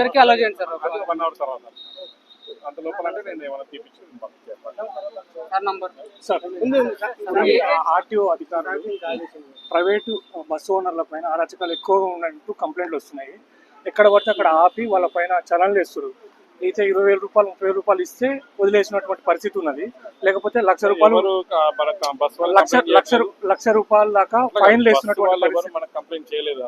ఇద్దరికి అలో చేయండి సార్ ఒక వన్ అవర్ తర్వాత. అంత లోపల అంటే నేను ఏమైనా తీపిచ్చి పంపించేస్తాను. Sir number. సార్ ఆర్టీఓ అధికారులు ప్రైవేటు బస్సు ఓనర్ల పైన అరాచకాలు ఎక్కువగా ఉన్నట్టు కంప్లైంట్లు వస్తున్నాయి. ఎక్కడ పడితే అక్కడ ఆపి వాళ్ళ పైన చలన్లు వేస్తారు అయితే ఇరవై వేల రూపాయలు ముప్పై వేల రూపాయలు ఇస్తే వదిలేసినటువంటి పరిస్థితి ఉన్నది. లేకపోతే లక్ష రూపాయలు లక్ష లక్ష లక్ష రూపాయల దాకా ఫైన్లు వేస్తున్నటువంటి కంప్లైంట్ చేయలేదు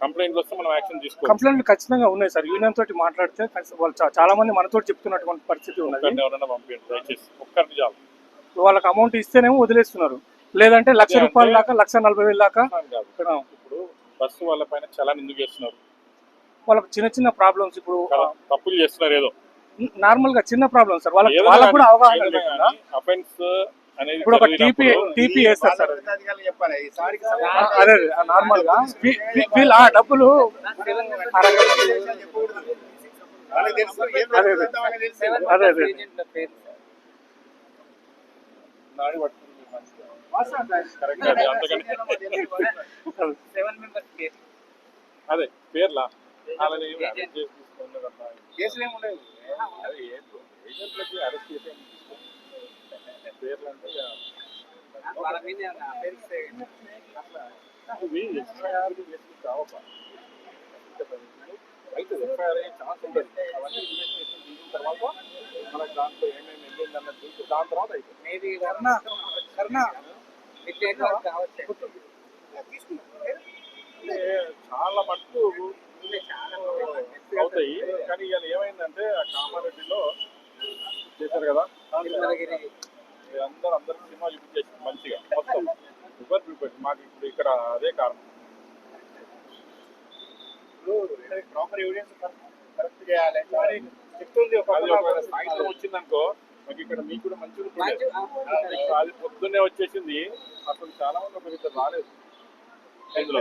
కంప్లైంట్ వస్తే మనం యాక్షన్ తీసుకోవాలి కంప్లైంట్లు ఖచ్చితంగా ఉన్నాయి సార్. యూనియన్ తోటి మాట్లాడితే వాళ్ళు చాలా మంది మనతో చెప్తున్నటువంటి పరిస్థితి ఉన్నది. ఎవరైనా పంపించండి దయచేసి. ఒక్కరిని చాలు. వాళ్ళకి అమౌంట్ ఇస్తేనేమో వదిలేస్తున్నారు. లేదంటే లక్ష రూపాయల దాకా లక్ష నలభై వేల దాకా ఇప్పుడు బస్సు వాళ్ళ పైన చలాన్ ఎందుకు చేస్తున్నారు? వాళ్ళకి చిన్న చిన్న ప్రాబ్లమ్స్ ఇప్పుడు తప్పులు చేస్తున్నారు ఏదో. నార్మల్గా చిన్న ప్రాబ్లమ్స్ సార్. వాళ్ళకి వాళ్ళకి కూడా అవగాహన అఫెన్స్ ఇప్పుడు ఒక టీపీ వేస్తారు సార్ అదే నార్మల్గా వీళ్ళు ఆ డబ్బులు అదే, అదే. జరుగుతుందో వాళ్ళకి తెలుసు. సెవెన్ అదే, అదే. ఏజెంట్ల పేరు నాడి పట్టుకుంది మంచిగా. కరెక్ట్ అది అందుకని సెవెన్ మెంబర్స్ పేరు అదే పేర్లా వాళ్ళని అరెస్ట్ చేసి. కేసులు ఏమి ఉండవు ఏజెంట్లకి అరెస్ట్. పేర్లు అంటే వాళ్ళ మీద పేరు ఇవి ఎఫ్ఐఆర్ కేసులు అయితే ఎఫ్ఐఆర్ అయ్యే ఛాన్స్ ఉంటుంది అవన్నీ ఇన్వెస్టిగేషన్ చేసిన తర్వాత మనకు దాంట్లో ఏమేమి వెళ్ళింది అన్నది చూసి దాని తర్వాత అయితే మేబీ కర్ణ కర్ణ చాలా మటుకు అవుతాయి కానీ ఇవాళ ఏమైందంటే ఆ కామారెడ్డిలో చేశారు కదా? అందరూ అందరూ సినిమా చూపించేసి మంచిగా. మొత్తం ఎవరు చూపెట్టి మాకు ఇప్పుడు ఇక్కడ అదే కారణం. ప్రాపర్ ఎవిడెన్స్ కరెక్ట్ చేయాలి. సాయంత్రం వచ్చిందనుకో మాకు ఇక్కడ మీకు కూడా మంచిగా అది పొద్దున్నే వచ్చేసింది. అసలు చాలా మంది ఒక ఇద్దరు రాలేదు. ఇందులో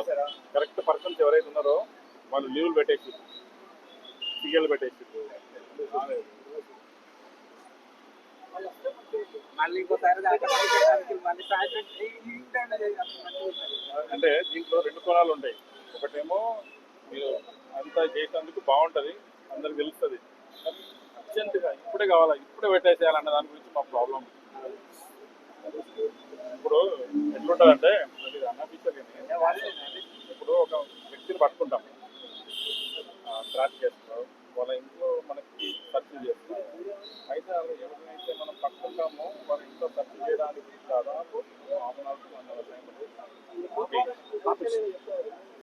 కరెక్ట్ పర్సన్స్ ఎవరైతే ఉన్నారో వాళ్ళు లీవ్లు పెట్టేసి సీఎల్ పెట్టేసి రాలేదు. అంటే దీంట్లో రెండు కోణాలు ఉంటాయి. ఒకటేమో మీరు అంతా చేసేందుకు బాగుంటుంది అందరికి తెలుస్తుంది. అర్జెంటుగా ఇప్పుడే కావాలా ఇప్పుడే పెట్టేసేయాలన్న దాని గురించి మా ప్రాబ్లం ఇప్పుడు ఎట్లుంటుందంటే நாளைக்கு இருந்தாலும் அவனாலும் அந்த பயன்படுத்தி